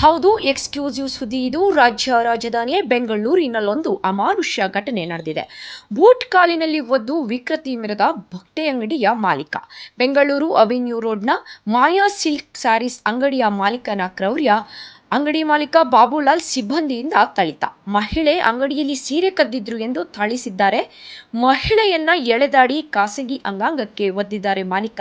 ಹೌದು ಎಕ್ಸ್ಕ್ಲೂಸಿವ್ ಸುದ್ದಿ ಇದು ರಾಜ್ಯ ರಾಜಧಾನಿಯ ಬೆಂಗಳೂರಿನಲ್ಲೊಂದು ಅಮಾನುಷ್ಯ ಘಟನೆ ನಡೆದಿದೆ. ಬೂಟ್ ಕಾಲಿನಲ್ಲಿ ಒದ್ದು ವಿಕೃತಿ ಮೆರೆದ ಬಟ್ಟೆ ಅಂಗಡಿಯ ಮಾಲೀಕ. ಬೆಂಗಳೂರು ಅವೆನ್ಯೂ ರೋಡ್ನ ಮಾಯಾ ಸಿಲ್ಕ್ ಸ್ಯಾರೀಸ್ ಅಂಗಡಿಯ ಮಾಲೀಕನ ಕ್ರೌರ್ಯ ಅಂಗಡಿ ಮಾಲೀಕ ಬಾಬುಲಾಲ್ ಸಿಬ್ಬಂದಿಯಿಂದ ಥಳಿತ ಮಹಿಳೆ ಅಂಗಡಿಯಲ್ಲಿ ಸೀರೆ ಕದ್ದಿದ್ರು ಎಂದು ಥಳಿಸಿದ್ದಾರೆ. ಮಹಿಳೆಯನ್ನ ಎಳೆದಾಡಿ ಖಾಸಗಿ ಅಂಗಾಂಗಕ್ಕೆ ಒದ್ದಿದ್ದಾರೆ ಮಾಲೀಕ.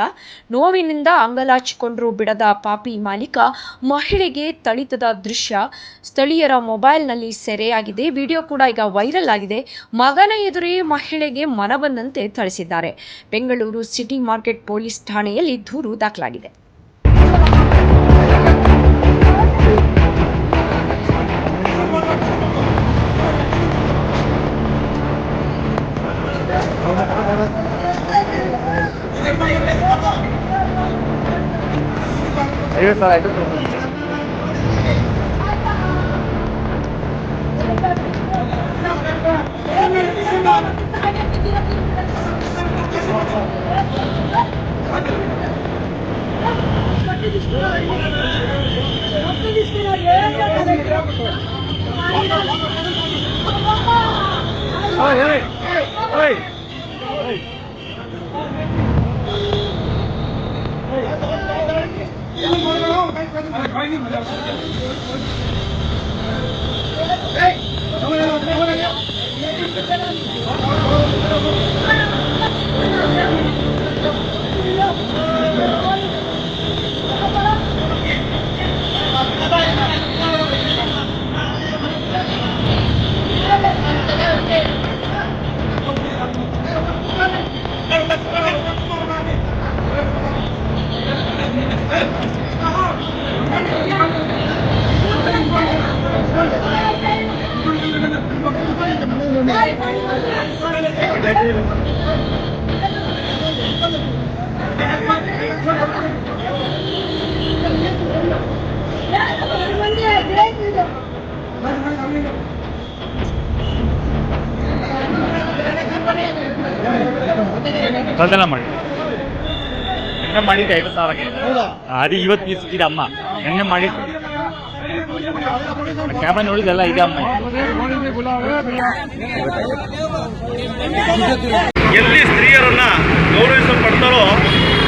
ನೋವಿನಿಂದ ಅಂಗಲಾಚಿಕೊಂಡ್ರು ಬಿಡದ ಪಾಪಿ ಮಾಲೀಕ. ಮಹಿಳೆಗೆ ಥಳಿತದ ದೃಶ್ಯ. ಸ್ಥಳೀಯರ ಮೊಬೈಲ್ನಲ್ಲಿ ಸೆರೆಯಾಗಿದೆ. ವಿಡಿಯೋ ಕೂಡ ಈಗ ವೈರಲ್ ಆಗಿದೆ. ಮಗನ ಎದುರೇ ಮಹಿಳೆಗೆ ಮನಬಂದಂತೆ ಥಳಿಸಿದ್ದಾರೆ. ಬೆಂಗಳೂರು ಸಿಟಿ ಮಾರ್ಕೆಟ್ ಪೊಲೀಸ್ ಠಾಣೆಯಲ್ಲಿ ದೂರು ದಾಖಲಾಗಿದೆ. ಐವತ್ತು ಸಾವಿರ અરે કઈ નહીં મજા ಕಳ್ತನ ಮಾಡಿ. ಎಣ್ಣೆ ಮಾಡಿದ್ದೆ ಐವತ್ತು ಸಾವಿರಕ್ಕೆ. ಅದು ಇವತ್ತು ಬೀಸಿಟ್ಟಿದೆ ಅಮ್ಮ. ಎಣ್ಣೆ ಮಾಡಿದ್ದು. ಕ್ಯಾಮ್ರಾ ನೋಡಿದೆಲ್ಲ ಇದೆ ಅಮ್ಮ ಎಲ್ಲಿ ಸ್ತ್ರೀಯರನ್ನ ಗೌರವಿಸಲ್ಪಡ್ತಾರೋ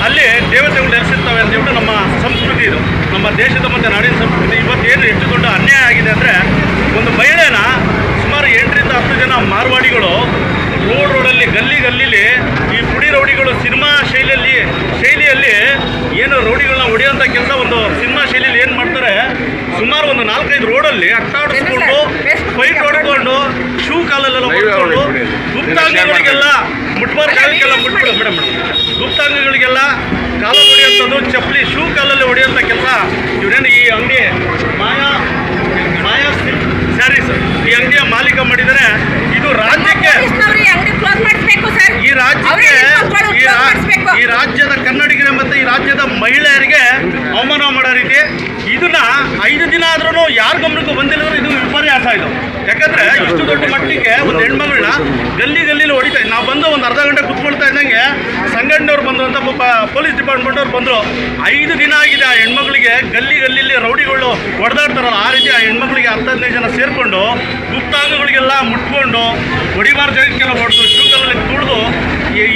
ಅಲ್ಲಿ ದೇವತೆಗಳು ನೆಲೆಸಿರ್ತವೆ ಅಂತ ಹೇಳ್ಬಿಟ್ಟು ನಮ್ಮ ಸಂಸ್ಕೃತಿ ಇದು. ನಮ್ಮ ದೇಶದ ಮತ್ತು ನಾಡಿನ ಸಂಸ್ಕೃತಿ ಇವತ್ತೇನು ಹೆಚ್ಚು ದೊಡ್ಡ ಅನ್ಯಾಯ ಆಗಿದೆ ಅಂದರೆ ಒಂದು ಮಹಿಳೆನ ಸುಮಾರು ಎಂಟರಿಂದ ಹತ್ತು ಜನ ಮಾರ್ವಾಡಿಗಳು ರೋಡ್ ರೋಡಲ್ಲಿ ಗಲ್ಲಿ ಗಲ್ಲಿಲಿ ರೌಡಿಗಳು ಸಿನಿಮಾ ಶೈಲಿಯಲ್ಲಿ ಶೈಲಿಯಲ್ಲಿ ಏನು ರೌಡಿಗಳನ್ನ ಹೊಡೆಯುವಂಥ ಕೆಲಸ ಒಂದು ಸಿನಿಮಾ ಶೈಲಿಯಲ್ಲಿ ಏನು ಮಾಡ್ತಾರೆ? ಸುಮಾರು ಒಂದು ನಾಲ್ಕೈದು ರೋಡಲ್ಲಿ ಅಟ್ಟಾಡಿಸ್ಕೊಂಡು ಫೈಟ್ ಹೊಡ್ಕೊಂಡು ಶೂ ಕಾಲಲ್ಲೆಲ್ಲ ಹೊಡ್ಕೊಂಡು ಗುಪ್ತಾಂಗಗಳಿಗೆಲ್ಲ ಮುಟ್ಬಾರ್ ಕಾಲಕ್ಕೆಲ್ಲ ಮುಟ್ಬಿಡು ಮೇಡಮ್ ಗುಪ್ತಾಂಗಗಳಿಗೆಲ್ಲ ಕಾಲ ಹೊಡೆಯುವಂಥದ್ದು ಚಪ್ಪಲಿ ಶೂ ಕಾಲಲ್ಲಿ ಹೊಡೆಯುವಂಥ ಕೆಲಸ. ಇವರೇನು ಈ ಅಂಗಡಿ ಮಾಯಾ ಮಾಯಾ ಸ್ಯಾರೀಸ್ ಈ ಅಂಗಡಿಯ ಮಾಲೀಕ ಮಾಡಿದರೆ ಇದು ರಾಜ್ಯಕ್ಕೆ ಪೊಲೀಸ್ನವ್ರು ಈ ಅಂಗಡಿ ಕ್ಲೋಸ್ ಮಾಡಿಸ್ಬೇಕು ಸರ್ ಈ ರಾಜ್ಯಕ್ಕೆ ಈ ರಾಜ್ಯದ ಕನ್ನಡಿಗರ ಮತ್ತು ಈ ರಾಜ್ಯದ ಮಹಿಳೆಯರಿಗೆ ಅವಮಾನ ಮಾಡೋ ರೀತಿ ಇದನ್ನ ಐದು ದಿನ ಆದ್ರೂ ಯಾರು ಗಮನಕ್ಕೂ ಬಂದಿಲ್ಲ ಅಂದ್ರೆ ಇದು ವಿಪರ್ಯಾಸ ಇದು. ಯಾಕಂದ್ರೆ ಇಷ್ಟು ದೊಡ್ಡ ಮಟ್ಟಿಗೆ ಒಂದು ಹೆಣ್ಮಗಳನ್ನ ಗಲ್ಲಿ ಗಲ್ಲಿಲಿ ಹೊಡಿತಾ ನಾವು ಬಂದು ಒಂದು ಅರ್ಧ ಗಂಟೆ ಕುತ್ಕೊಳ್ತಾ ಇದ್ದಂಗೆ ಸಂಘಟನೆಯವ್ರು ಬಂದು ಅಂತ ಪಾಪ ಪೊಲೀಸ್ ಡಿಪಾರ್ಟ್ಮೆಂಟ್ ಅವ್ರು ಬಂದರು. ಐದು ದಿನ ಆಗಿದೆ ಆ ಹೆಣ್ಮಗಳಿಗೆ ಗಲ್ಲಿ ಗಲ್ಲಿಲಿ ರೌಡಿಗಳು ಹೊಡೆದಾಡ್ತಾರಲ್ಲ ಆ ರೀತಿ ಆ ಹೆಣ್ಮಕ್ಳಿಗೆ ಹದಿನೈದು ಜನ ಸೇರಿಕೊಂಡು ಗುಪ್ತಾಂಗಗಳಿಗೆಲ್ಲ ಮುಟ್ಕೊಂಡು ಹೊಡಿಬಾರ್ದು ಜಾಗಕ್ಕೆಲ್ಲ ಹೊಡೆದು ಶೂಕಲ್ಲಿ ತುಳಿದು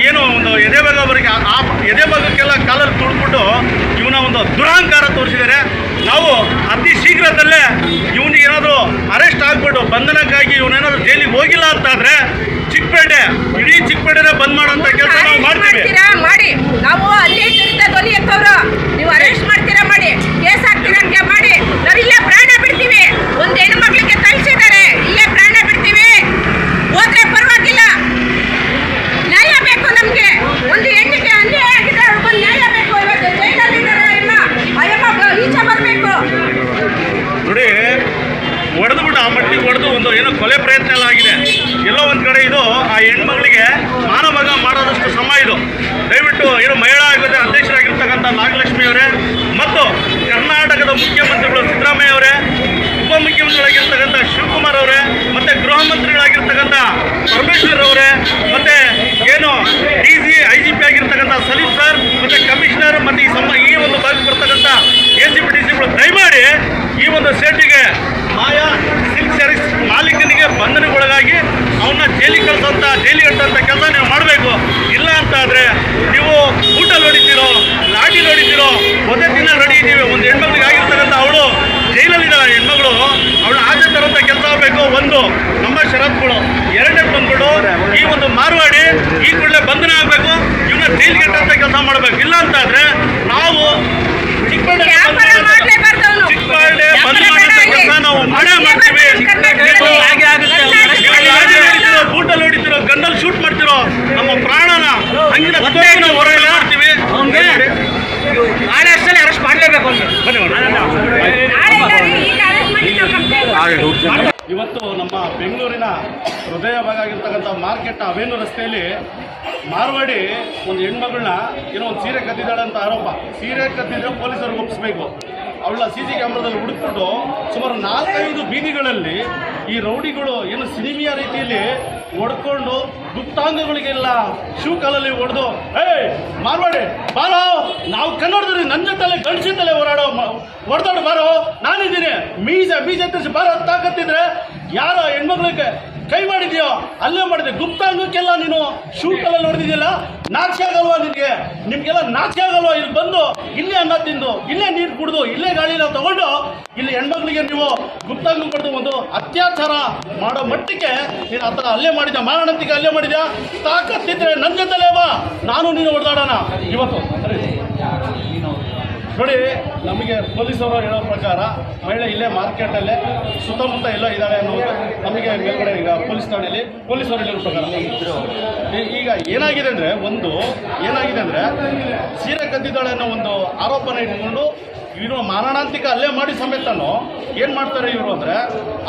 ಏನೋ ಒಂದು ಎದೆ ಭಾಗವರೆಗೆ ಆ- ಎದೆ ಭಾಗಕ್ಕೆಲ್ಲ ಕಾಲಲ್ಲಿ ತುಳಿದ್ಬಿಟ್ಟು ಇವನ ಒಂದು ದುರಹಂಕಾರ ತೋರಿಸಿದ್ದಾರೆ. ನಾವು ಅತಿ ಶೀಘ್ರದಲ್ಲೇ ಇವನಿಗೆ ಏನಾದರೂ ಅರೆಸ್ಟ್ ಆಗ್ಬಿಟ್ಟು ಬಂಧನಕ್ಕಾಗಿ ಇವನೇನಾದರೂ ಜೈಲಿಗೆ ಹೋಗಿಲ್ಲ ಅಂತಾದರೆ ಚಿಕ್ಕಪೇಟೆ ಇಡೀ ಚಿಕ್ಕಪೇಟೆನೇ ಬಂದ್ ಮಾಡೋಂಥ ಕೆಲಸ ನಾವು ಮಾಡ್ತೀವಿ. ಮಾಡಿ. ನಾವು ಅಲ್ಲಿ ಧ್ವನಿ ಎತ್ತವ್ರು ನೀವು ಅರೆಸ್ಟ್ ಮಾಡ್ತೀರಾ? ಮಾಡಿ. ಕೇಸ್ ಹಾಕ್ತೀರಾ? ಅಂತ ಮಾಡಿ. ನಾವಿಲ್ಲ ಪ್ರಾಣ ಬಿಡ್ತೀವಿ. ಒಂದು ಹೆಣ್ಣು ಮಗಳಿಗೆ ಕಳಿಸಿದ್ದಾರೆ ಇಲ್ಲೇ ಪ್ರಾಣ ಬಿಡ್ತೀವಿ ಹೋದ್ರೆ ಪರವಾಗಿಲ್ಲ ನ್ಯಾಯ ಬೇಕು ನಮ್ಗೆ ಒಂದು ಹೆಣ್ಣಿಗೆ ಅನ್ಯಾಯ ಆಗಿದೆ ಅವ್ರಿಗೊಂದು ನ್ಯಾಯ ಬೇಕು ಇವತ್ತು ಜೈಲಲ್ಲಿದ್ದಾರೆ ಅಮ್ಮ ಅಯ್ಯಮ್ಮ ಈಚೆ ಬರಬೇಕು ನೋಡಿ ಹೊಡೆದು ಬಿಟ್ಟು ಆ ಮಟ್ಟಿಗೆ ಹೊಡೆದು ಒಂದು ಏನೋ ಆಗಿದೆ ಎಲ್ಲೋ ಒಂದು ಕಡೆ ಇದು ಆ ಹೆಣ್ಮಗಳಿಗೆ ಮಾನಭಂಗ ಮಾಡೋದಷ್ಟು ಸಮ ಇದು. ದಯವಿಟ್ಟು ಏನು ಮಹಿಳಾ ಆಯೋಗದ ಅಧ್ಯಕ್ಷರಾಗಿರ್ತಕ್ಕಂಥ ನಾಗಲಕ್ಷ್ಮಿ ಅವರೇ ಮತ್ತು ಕರ್ನಾಟಕದ ಮುಖ್ಯಮಂತ್ರಿಗಳು ಸಿದ್ದರಾಮಯ್ಯ ಅವರೇ, ಉಪಮುಖ್ಯಮಂತ್ರಿಗಳಾಗಿರ್ತಕ್ಕಂಥ ಶಿವಕುಮಾರ್ ಅವರೇ, ಮತ್ತು ಗೃಹ ಮಂತ್ರಿಗಳಾಗಿರ್ತಕ್ಕಂಥ ಪರಮೇಶ್ವರ್ ಅವರೇ ಮತ್ತು ಏನು D C I G P ಆಗಿರ್ತಕ್ಕಂಥ ಸಲೀಂ ಸರ್ ಮತ್ತು ಕಮಿಷನರ್ ಮತ್ತು ಈ ಸಮ ಈ ಒಂದು ಭಾಗಕ್ಕೆ ಬರ್ತಕ್ಕಂಥ ಎ ಸಿ ಪಿ ಡಿ ಸಿಗಳು ದಯಮಾಡಿ ಈ ಒಂದು ಒಂದು ಸೇಟಿಗೆ ಮಾಯಾ ಸಿಲ್ಕ್ ಸ್ಯಾರೀಸ್ ಮಾಲೀಕನಿಗೆ ಬಂಧನಕ್ಕೊಳಗಾಗಿ ಅವನ್ನ ಜೈಲಿಗೆ ಕಳ್ಸೋಂಥ ಜೈಲಿಗೆ ಕಟ್ಟೋಂಥ ಕೆಲಸ ನೀವು ಮಾಡಬೇಕು. ಇಲ್ಲ ಅಂತ ಆದರೆ ನೀವು ಊಟ ಹೊಡಿತೀರೋ ಲಾಟಿ ಹೊಡಿತೀರೋ ಒಂದೇ ದಿನ ರೆಡಿ ಇದ್ದೀವಿ. ಒಂದು ಹೆಣ್ಮಕ್ಳಿಗೆ ಆಗಿರ್ತಕ್ಕಂಥ ಅವಳು ಜೈಲಲ್ಲಿದ್ದಾಳೆ ಹೆಣ್ಮಗಳು. ಅವಳು ಆಚೆ ತರೋಂಥ ಕೆಲಸ ಆಗಬೇಕು. ಒಂದು, ನಮ್ಮ ಷರತ್ತುಗಳು ಎರಡನೇ ಬಂದ್ಬಿಟ್ಟು ಈ ಒಂದು ಮಾರ್ವಾಡಿ ಈ ಕೂಡಲೇ ಬಂಧನ ಆಗಬೇಕು. ಇವನ್ನ ಜೈಲಿಗೆ ಕಟ್ಟೋಂಥ ಕೆಲಸ ಮಾಡಬೇಕು. ಇಲ್ಲ ಅಂತ ಆದರೆ ನಾವು ಚಿಕ್ಕಬಳ್ಳಾಪುರ ವ್ಯಾಪಾರ ಮಾಡ್ಲೇಬಾರ್ದು ಅವ್ನು. ಚಿಕ್ಕಬಳ್ಳಾಪುರ ವ್ಯಾಪಾರ ಬಂದ್ ಬೇಡ ಮಾಡೋಂಥ ಇಲ್ಲಿ. ಕೆಲಸ ನಾವು ಮಾಡೇ ಮಾಡ್ತೀವಿ ಕರ್ನಾಟಕದಲ್ಲಿ ನೀವು ಹಾಗೆ ಆಗುತ್ತೆ. ನೀವು ಲಾಠಿ ಹೊಡಿತೀರೋ ಬೂಟಲ್ಲಿ ಹೊಡಿತೀರೋ ಗನ್ನಲ್ಲಿ ಶೂಟ್ ಮಾಡ್ತಿರೋ ನಮ್ಮ ಪ್ರಾಣನ ಹಂಗಿನ ನಾವು ಹೋರಾಟ ಮಾಡ್ತೀವಿ ನಾಳೆ ಅಷ್ಟಲ್ಲಿ ಅರೆಸ್ಟ್ ಮಾಡಲೇಬೇಕು ಅಂತ ಬನ್ನಿ ಮೇಡಮ್. ನಾಳೆ ಇಲ್ಲ ರೀ, ಈಗ arrest ಮಾಡಿ ನಾವು complaint ಮಾಡ್ತೀವಿ. ಇವತ್ತು ನಮ್ಮ ಬೆಂಗಳೂರಿನ ಹೃದಯ ಮಾರ್ಕೆಟ್ ಅವೇನು ರಸ್ತೆಯಲ್ಲಿ ಮಾರ್ವಾಡಿ ಒಂದು ಹೆಣ್ಮಗಳನ್ನ ಏನೋ ಒಂದು ಸೀರೆ ಕದ್ದಿದ್ದಾಳೆ ಅಂತ ಆರೋಪ. ಸೀರೆ ಕದ್ದಿದ್ರೆ ಪೊಲೀಸರು ಒಪ್ಪಿಸ್ಬೇಕು. ಅವಳ ಸಿ ಸಿ ಕ್ಯಾಮ್ರಾದಲ್ಲಿ ಹುಡುಕ್ಬಿಟ್ಟು ಸುಮಾರು ನಾಲ್ಕೈದು ಬೀದಿಗಳಲ್ಲಿ ಈ ರೌಡಿಗಳು ಏನು ಸಿನಿಮಿಯ ರೀತಿಯಲ್ಲಿ ಹೊಡ್ಕೊಂಡು ಗುಪ್ತಾಂಗಗಳಿಗೆಲ್ಲ ಶೂ ಕಾಲಲ್ಲಿ ಹೊಡೆದು, ಏಯ್, ಮಾರ್ವಾಡಿ, ಬಾರೋ. ನಾವು ಕನ್ನಡದಲ್ಲಿ ನನ್ನ ಜೊತೆಲೆ ತಲೆ ಹೋರಾಡೋ ಹೊಡೆದಾಡು ಬಾರೋ ನಾನಿದ್ದೀನಿ. ಮೀಜ ಮೀಜ ಎತ್ತಿಸಿ ಬಾರೋ. ತಾಕತ್ತಿದ್ರೆ ಯಾರೋ ಹೆಣ್ಮಕ್ಳಿಗೆ ಕೈ ಮಾಡಿದ್ಯೋ? ಅಲ್ಲೇ ಮಾಡಿದೆ. ಗುಪ್ತಾಂಗಕ್ಕೆಲ್ಲ ನೀನು ಶೂ ಎಲ್ಲ ನೋಡಿದ್ಯಲ್ಲ? ನಾಚಿಕೆ ಆಗಲ್ವಾ ನಿನಗೆ? ನಿಮಗೆಲ್ಲ ನಾಚಿಕೆ ಆಗಲ್ವಾ? ಇಲ್ಲಿ ಬಂದು, ಇಲ್ಲೇ ಅನ್ನ ತಿಂದು, ಇಲ್ಲೇ ನೀರು ಕುಡಿದು, ಇಲ್ಲೇ ಗಾಳಿ ನಾವು ತಗೊಂಡು, ಇಲ್ಲಿ ಹೆಣ್ಮಕ್ಳಿಗೆ ನೀವು ಗುಪ್ತಾಂಗ ಕೊಡ್ದು ಒಂದು ಅತ್ಯಾಚಾರ ಮಾಡೋ ಮಟ್ಟಿಗೆ ನೀನು ಆ ಥರ ಅಲ್ಲೇ ಮಾಡಿದ್ಯಾ? ಮಾರಣಂತಿಗೆ ಅಲ್ಲೇ ಮಾಡಿದ್ಯಾ? ತಾಕತ್ತಿದ್ರೆ ನನ್ನ ಜೊತೆಲೇ ಬಾ. ನಾನು ನೀನು ಹೊಡೆದಾಡೋಣ. ಇವತ್ತು. ನೋಡಿ, ನಮಗೆ ಪೊಲೀಸರು ಹೇಳೋ ಪ್ರಕಾರ ಮಹಿಳೆ ಇಲ್ಲೇ ಮಾರ್ಕೆಟಲ್ಲೇ ಸುತ್ತಮುತ್ತ ಎಲ್ಲೋ ಇದ್ದಾಳೆ ಅನ್ನೋದು ನಮಗೆ ಮೇಲ್ಗಡೆ ಈಗ ಪೊಲೀಸ್ ಠಾಣೆಯಲ್ಲಿ ಪೊಲೀಸರು ಹೇಳಿರೋ ಪ್ರಕಾರ ಈಗ ಏನಾಗಿದೆ ಅಂದರೆ ಒಂದು, ಏನಾಗಿದೆ ಅಂದರೆ ಸೀರೆ ಕದ್ದಿದ್ದಾಳೆ ಅನ್ನೋ ಒಂದು ಆರೋಪನ ಇಟ್ಕೊಂಡು ಇವರು ಮಾರಣಾಂತಿಕ ಅಲ್ಲೇ ಮಾಡಿ ಸಮೇತನೂ ಏನು ಮಾಡ್ತಾರೆ ಇವರು ಅಂದರೆ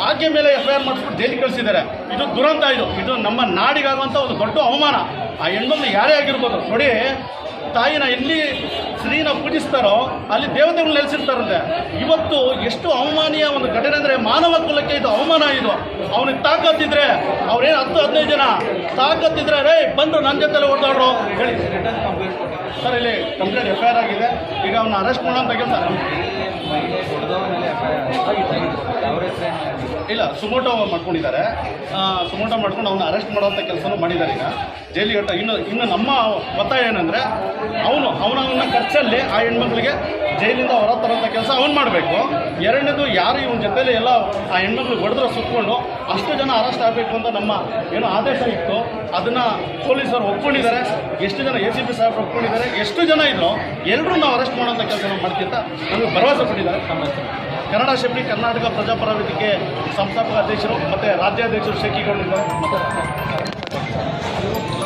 ಆಕೆ ಮೇಲೆ ಎಫ್ ಐ ಆರ್ ಮಾಡಿಸ್ಬಿಟ್ಟು ಜೈಲಿಗೆ ಕಳಿಸಿದ್ದಾರೆ. ಇದು ದುರಂತ ಇದು. ಇದು ನಮ್ಮ ನಾಡಿಗಾಗುವಂಥ ಒಂದು ದೊಡ್ಡ ಅವಮಾನ. ಆ ಹೆಣ್ಮಕ್ಳು ಯಾರೇ ಆಗಿರ್ಬೋದು. ನೋಡಿ, ತಾಯಿನ ಎಲ್ಲಿ ಸ್ತ್ರೀನ ಪೂಜಿಸ್ತಾರೋ, ಅಲ್ಲಿ ದೇವತೆಗಳು ನೆಲೆಸಿರ್ತಾರಂತೆ. ಇವತ್ತು ಎಷ್ಟು ಅವಮಾನೀಯ ಒಂದು ಘಟನೆ ಅಂದರೆ ಮಾನವ ಕುಲಕ್ಕೆ ಇದು ಅವಮಾನ ಇದು. ಅವನಿಗೆ ತಾಕತ್ತಿದ್ರೆ ಅವ್ರೇನು ಹತ್ತು ಹದಿನೈದು ಜನ ತಾಕತ್ತಿದ್ರೆ ರೇ ಬಂದು ನನ್ನ ಜೊತೆಲೆ ಓಡಾಡ್ರು ಹೇಳಿ. ಸರ್, ಇಲ್ಲಿ ಕಂಪ್ಲೇಂಟ್ ಎಫ್ ಐ ಆಗಿದೆ. ಈಗ ಅವನ ಅರೆಸ್ಟ್ ಮಾಡೋಂಥ ಕೆಲಸ ಇಲ್ಲ, ಸುಮೋಟೋ ಮಾಡ್ಕೊಂಡಿದ್ದಾರೆ. ಸುಮೋಟೋ ಮಾಡ್ಕೊಂಡು ಅವನ ಅರೆಸ್ಟ್ ಮಾಡೋಂಥ ಕೆಲಸನೂ ಮಾಡಿದ್ದಾರೆ ಈಗ. ಜೈಲಿಗೆ ಇನ್ನು ಇನ್ನು ನಮ್ಮ ಒತ್ತಾಯ ಏನಂದರೆ, ಅವನು ಅವನವನ್ನ ಖರ್ಚಲ್ಲಿ ಆ ಹೆಣ್ಮಕ್ಳಿಗೆ ಜೈಲಿಂದ ಹೊರ ತರೋಂಥ ಕೆಲಸ ಅವ್ನು ಮಾಡಬೇಕು. ಎರಡನೇದು ಯಾರು ಇವನ ಜೊತೆಲಿ ಎಲ್ಲ ಆ ಹೆಣ್ಮಕ್ಳು ಹೊಡೆದ್ರೆ ಸುತ್ಕೊಂಡು ಅಷ್ಟು ಜನ ಅರೆಸ್ಟ್ ಆಗಬೇಕು ಅಂತ ನಮ್ಮ ಏನು ಆದೇಶ ಇತ್ತು. ಅದನ್ನು ಪೊಲೀಸರು ಒಪ್ಕೊಂಡಿದ್ದಾರೆ. ಎಷ್ಟು ಜನ ಎ ಸಿ ಪಿ ಸಾಹೇಬ್ರು ಒಪ್ಕೊಂಡಿದ್ದಾರೆ. ಎಷ್ಟು ಜನ ಇದ್ರು ಎಲ್ಲರೂ ನಾವು ಅರೆಸ್ಟ್ ಮಾಡೋಂಥ ಕೆಲಸ ನಾವು ಮಾಡ್ತಿಂತ ನಮಗೆ ಭರವಸೆ ಕೊಟ್ಟಿದ್ದಾರೆ. ನಮ್ಮ ಕನ್ನಡ ಶೆಟ್ಟಿ ಕರ್ನಾಟಕ ಪ್ರಜಾಪರ ವೇದಿಕೆ ಸಂಸ್ಥಾಪಕ ಅಧ್ಯಕ್ಷರು ಮತ್ತು ರಾಜ್ಯಾಧ್ಯಕ್ಷರು ಶೇಖಿಗೊಂಡಿದ್ದಾರೆ